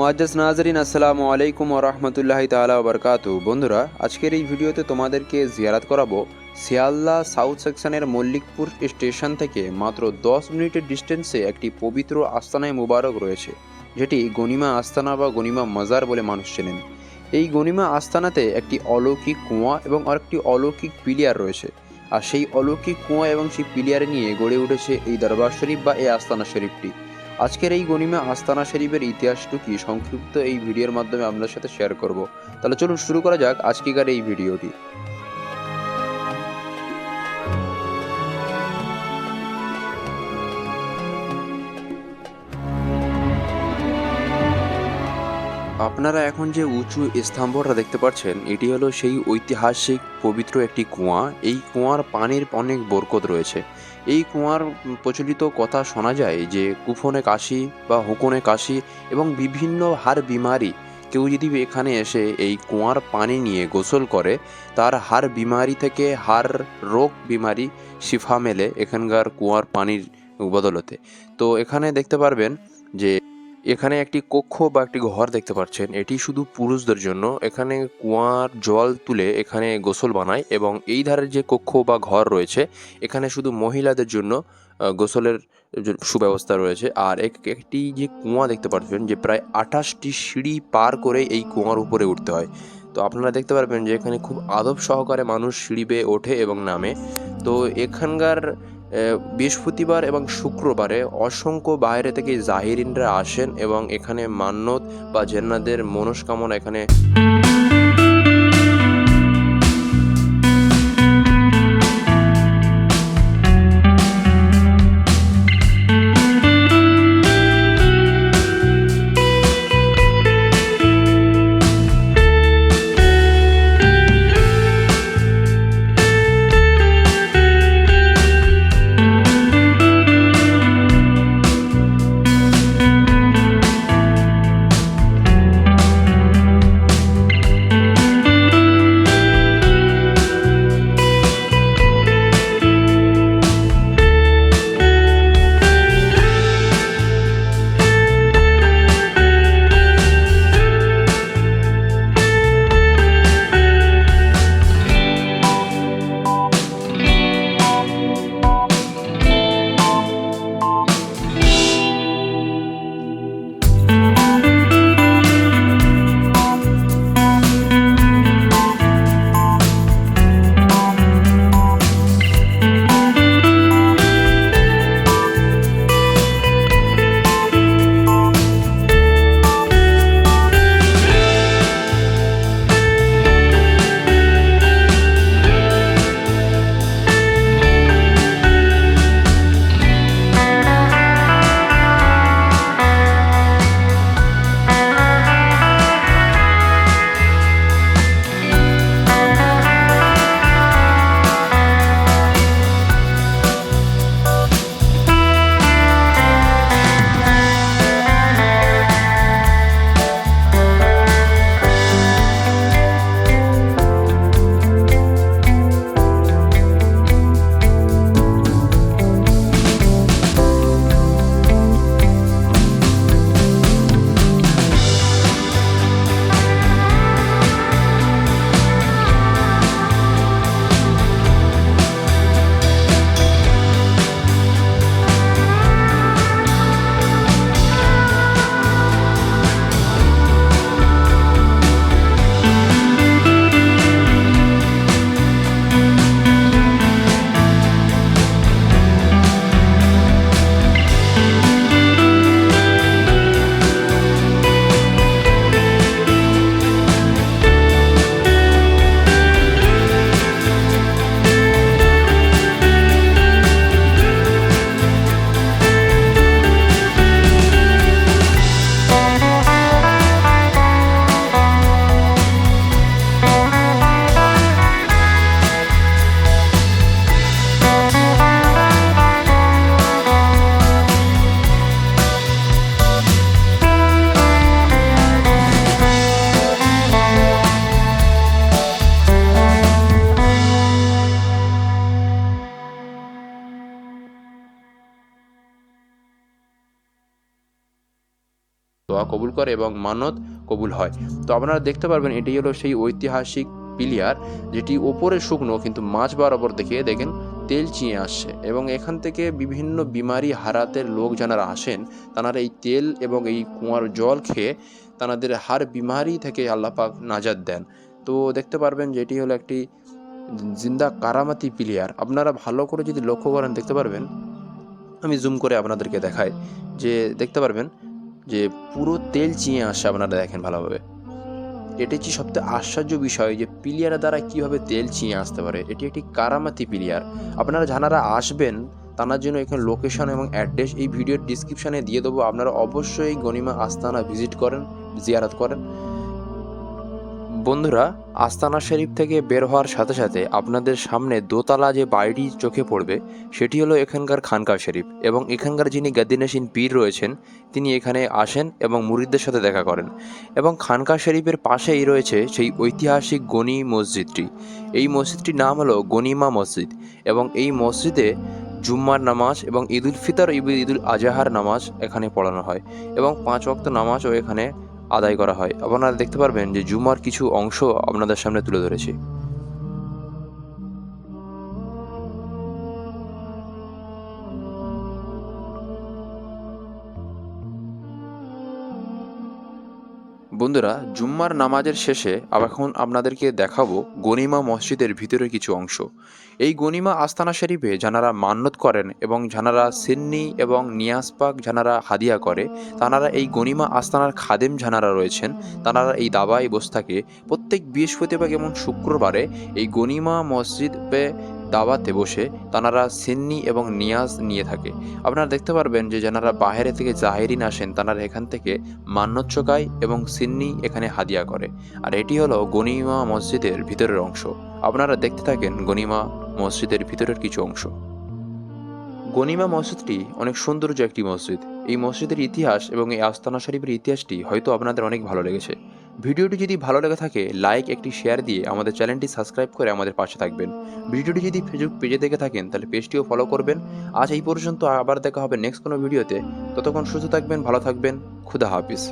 মুআজ্জাজ নাজরিন, আসসালামু আলাইকুম রহমতুল্লাহ তালা বরকাত বন্ধুরা, আজকের এই ভিডিওতে তোমাদেরকে জিয়ারাত করাবো শিয়ালদা সাউথ সেকশনের মল্লিকপুর স্টেশন থেকে মাত্র দশ মিনিটের ডিস্টেন্সে একটি পবিত্র আস্তানায় মুবারক রয়েছে, যেটি গনিমা আস্তানা বা গনিমা মাজার বলে মানুষ চেনেন। এই গনিমা আস্তানাতে একটি অলৌকিক কুয়া এবং আরেকটি অলৌকিক পিলিয়ার রয়েছে, আর সেই অলৌকিক কুয়া এবং সেই পিলিয়ার নিয়ে গড়ে উঠেছে এই দরবার শরীফ বা এই আস্তানা শরীফটি। আজকের এই গনিমা আস্তানা শরীফের ইতিহাসটুকি সংক্ষিপ্ত এই ভিডিওর মাধ্যমে আপনার সাথে শেয়ার করব। তাহলে চলুন শুরু করা যাক আজকেকার এই ভিডিওটি। আপনারা এখন যে উঁচু স্তম্ভটা দেখতে পাচ্ছেন, এটি হলো সেই ঐতিহাসিক পবিত্র একটি কুয়া। এই কুয়ার পানির অনেক বরকত রয়েছে। এই কুয়ার প্রচলিত কথা শোনা যায় যে, কুফনে কাশি বা হুকনে কাশি এবং বিভিন্ন হার বিমারি, কেউ যদি এখানে এসে এই কুয়ার পানি নিয়ে গোসল করে, তার হার বিমারি থেকে হার রোগ বিমারি শিফা মেলে এখানকার কুয়ার পানির বদলতে। তো এখানে দেখতে পারবেন যে এখানে একটি কক্ষ বা একটি ঘর দেখতে পাচ্ছেন। এটি শুধু পুরুষদের জন্য। এখানে কুয়ার জল তুলে এখানে গোসল বানায় এবং এই ধারের যে কক্ষ বা ঘর রয়েছে, এখানে শুধু মহিলাদের জন্য গোসলের সুব্যবস্থা রয়েছে। আর এক- একটি যে কুয়া দেখতে পাচ্ছেন যে প্রায় আঠাশটি সিঁড়ি পার করে এই কুয়ার উপরে উঠতে হয়। তো আপনারা দেখতে পারবেন যে এখানে খুব আদব সহকারে মানুষ সিঁড়ি বেয়ে ওঠে এবং নামে। তো এখানকার বৃহস্পতিবার এবং শুক্রবারে অসংখ্য বাইরে থেকে জাহিরিনরা আসেন এবং এখানে মান্যত বা জেন্নাদের মনস্কামনা এখানে দোয়া কবুল করে এবং মানত কবুল হয়। তো আপনারা দেখতে পারবেন, এটি হলো সেই ঐতিহাসিক পিলিয়ার, যেটি ওপরে শুকনো কিন্তু মাছ বরাবর দেখে দেখেন তেল চিয়ে আসছে এবং এখান থেকে বিভিন্ন বিমারি হারাতের লোক যারা আসেন, তারা এই তেল এবং এই কুঁয়ার জল খেয়ে তাদের হার বিমারি থেকে আল্লাহ পাক নাজাদ দেন। তো দেখতে পারবেন যে এটি হলো একটি জিন্দা কারামাতি প্লেয়ার। আপনারা ভালো করে যদি লক্ষ্য করেন, দেখতে পারবেন, আমি জুম করে আপনাদেরকে দেখাই যে দেখতে পারবেন যে পুরো তেল চিয়ে আসছে আপনারা দেখেন ভালোভাবে। এটি হচ্ছে সবথেকে আশ্চর্য বিষয় যে প্লেয়ারের দ্বারা কীভাবে তেল চিয়ে আসতে পারে। এটি একটি কারামাতি প্লেয়ার। আপনারা জানারা আসবেন তার জন্য এখানে লোকেশন এবং অ্যাড্রেস এই ভিডিওর ডিসক্রিপশানে দিয়ে দেবো। আপনারা অবশ্যই গনিমা আস্তানা ভিজিট করেন, জিয়ারত করেন। বন্ধুরা, আস্তানা শরীফ থেকে বের হওয়ার সাথে সাথে আপনাদের সামনে দোতলা যে বাড়িটি চোখে পড়বে, সেটি হলো এখানকার খানকা শরীফ এবং এখানকার যিনি গাদ্দিনাসীন পীর রয়েছেন, তিনি এখানে আসেন এবং মুরিদদের সাথে দেখা করেন এবং খানকা শরীফের পাশেই রয়েছে সেই ঐতিহাসিক গনি মসজিদটি। এই মসজিদটির নাম হলো গনিমা মসজিদ এবং এই মসজিদে জুম্মার নামাজ এবং ঈদুল ফিতর ইব- ঈদুল আজাহার নামাজ এখানে পড়ানো হয় এবং পাঁচ ওয়াক্ত নামাজও এখানে আদায় করা হয়। আপনারা দেখতে পারবেন যে জুমার কিছু অংশ আপনাদের সামনে তুলে ধরেছি। বন্ধুরা, জুম্মার নামাজের শেষে এখন আপনাদেরকে দেখাবো গনিমা মসজিদের ভিতরে কিছু অংশ। এই গনিমা আস্তানা শরীফে যারা মান্যত করেন এবং যারা সিন্নি এবং নিয়াসপাক যারা হাদিয়া করে তারা এই গনিমা আস্তানার খাদেম যারা রয়েছেন। তারা এই দাবাই বস্তাকে প্রত্যেক বৃহস্পতিবার এবং শুক্রবারে এই গনিমা মসজিদে দাওয়াতে বসে তারা সিন্নি এবং নিয়াজ নিয়ে থাকে। আপনারা দেখতে পারবেন যে যারা বাইরে থেকে জাহেরিন আসেন তারা এখান থেকে মান্যত চোকায় এবং সিন্নি এখানে হাদিয়া করে। আর এটি হলো গনিমা মসজিদের ভিতরের অংশ। আপনারা দেখতে থাকেন গনিমা মসজিদের ভিতরের কিছু অংশ। গনিমা মসজিদটি অনেক সৌন্দর্য একটি মসজিদ। এই মসজিদের ইতিহাস এবং এই আস্তানা শরীফের ইতিহাসটি হয়তো আপনাদের অনেক ভালো লেগেছে। ভিডিওটি যদি ভালো লেগে থাকে লাইক একটি শেয়ার দিয়ে আমাদের চ্যানেলটি সাবস্ক্রাইব করে আমাদের পাশে থাকবেন। ভিডিওটি যদি ফেসবুক পেজে দেখে থাকেন, তাহলে পেজটিও ফলো করবেন। আজ এই পর্যন্ত আবার দেখা হবে নেক্সট কোনো ভিডিওতে ততক্ষণ সুস্থ থাকবেন, ভালো থাকবেন। খুদা হাফিজ।